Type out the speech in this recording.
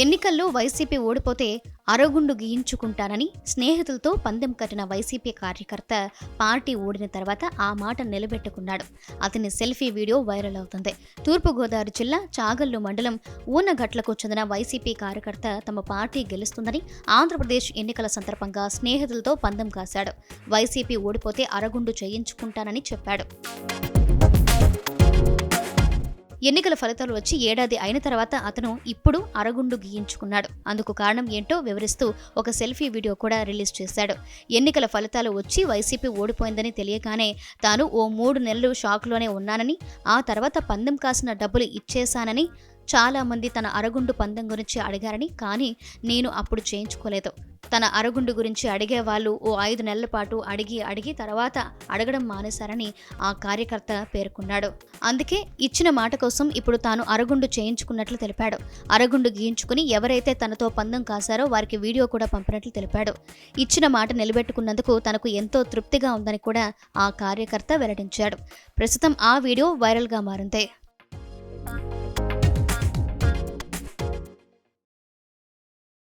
ఎన్నికల్లో వైసీపీ ఓడిపోతే అరగుండు గీయించుకుంటానని స్నేహితులతో పందెం కట్టిన వైసీపీ కార్యకర్త పార్టీ ఓడిన తర్వాత ఆ మాట నిలబెట్టుకున్నాడు. అతని సెల్ఫీ వీడియో వైరల్ అవుతుంది. తూర్పుగోదావరి జిల్లా చాగల్లు మండలం ఊనగట్లకు చెందిన వైసీపీ కార్యకర్త తమ పార్టీ గెలుస్తుందని ఆంధ్రప్రదేశ్ ఎన్నికల సందర్భంగా స్నేహితులతో పందెం కాశాడు. వైసీపీ ఓడిపోతే అరగుండు చేయించుకుంటానని చెప్పాడు. ఎన్నికల ఫలితాలు వచ్చి ఏడాది అయిన తర్వాత అతను ఇప్పుడు అరగుండు గీయించుకున్నాడు. అందుకు కారణం ఏంటో వివరిస్తూ ఒక సెల్ఫీ వీడియో కూడా రిలీజ్ చేశాడు. ఎన్నికల ఫలితాలు వచ్చి వైసీపీ ఓడిపోయిందని తెలియగానే తాను ఓ మూడు నెలలు షాక్లోనే ఉన్నానని ఆ తర్వాత పందెం కాసిన డబ్బులు ఇచ్చేశానని చాలామంది తన అరగుండు పందెం గురించి అడిగారని కానీ నేను అప్పుడు చేయించుకోలేదు. తన అరగుండు గురించి అడిగే వాళ్ళు ఓ ఐదు నెలల పాటు అడిగి అడిగి తర్వాత అడగడం మానేశారని ఆ కార్యకర్త పేర్కొన్నాడు. అందుకే ఇచ్చిన మాట కోసం ఇప్పుడు తాను అరగుండు చేయించుకున్నట్లు తెలిపాడు. అరగుండు గీయించుకుని ఎవరైతే తనతో పందెం కాశారో వారికి వీడియో కూడా పంపినట్లు తెలిపాడు. ఇచ్చిన మాట నిలబెట్టుకున్నందుకు తనకు ఎంతో తృప్తిగా ఉందని కూడా ఆ కార్యకర్త వెల్లడించాడు. ప్రస్తుతం ఆ వీడియో వైరల్గా మారింది.